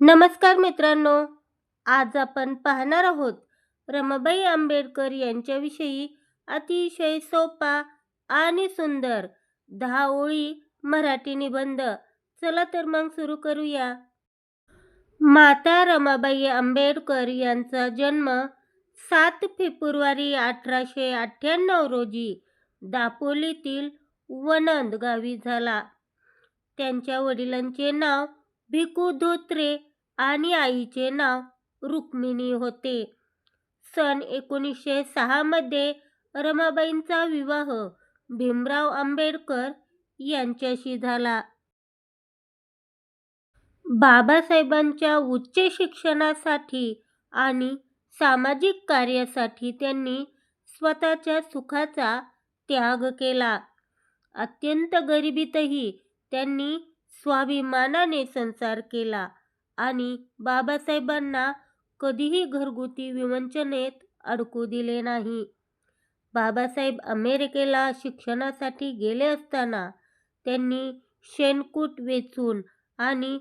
नमस्कार मित्रांनो आज आपण पाहणार आहोत रमाबाई आंबेडकर यांच्याविषयी अतिशय सोपा आणि सुंदर दहा ओळी मराठी निबंध. चला तर मग सुरू करूया. माता रमाबाई आंबेडकर यांचा जन्म सात फेब्रुवारी अठराशे अठ्ठ्याण्णव रोजी दापोलीतील वनंद गावी झाला. त्यांच्या वडिलांचे नाव भिकू धोत्रे आणि आईचे नाव रुक्मिणी होते. सन एकोणीसशे सहामध्ये रमाबाईंचा विवाह भीमराव आंबेडकर यांच्याशी झाला. बाबासाहेबांच्या उच्च शिक्षणासाठी आणि सामाजिक कार्यासाठी त्यांनी स्वतःच्या सुखाचा त्याग केला. अत्यंत गरिबीतही त्यांनी स्वाभिमानाने संसार केला. आणि बाबासाहेबांना कधीही घरगुती विवंचनेत अडकू दिले नाही. बाबासाहेब अमेरिकेला शिक्षणासाठी गेले असताना त्यांनी शेणकूट वेचून आणि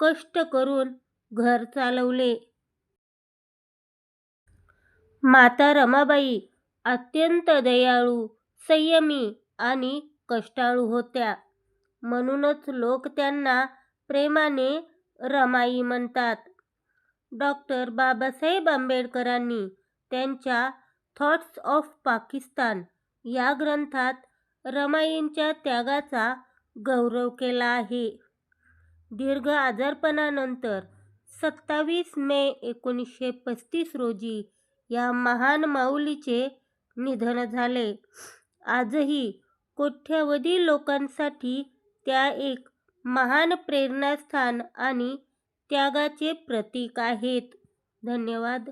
कष्ट करून घर चालवले. माता रमाबाई अत्यंत दयाळू संयमी आणि कष्टाळू होत्या. म्हणूनच लोक त्यांना प्रेमाने रमाई म्हणतात. डॉक्टर बाबासाहेब आंबेडकरांनी त्यांच्या थॉट्स ऑफ पाकिस्तान या ग्रंथात रमाईंच्या त्यागाचा गौरव केला आहे. दीर्घ आजारपणानंतर सत्तावीस मे एकोणीसशे पस्तीस रोजी या महान माऊलीचे निधन झाले. आजही कोट्यावधी लोकांसाठी त्या एक महान प्रेरणास्थान आणि त्यागाचे प्रतीक आहेत. धन्यवाद.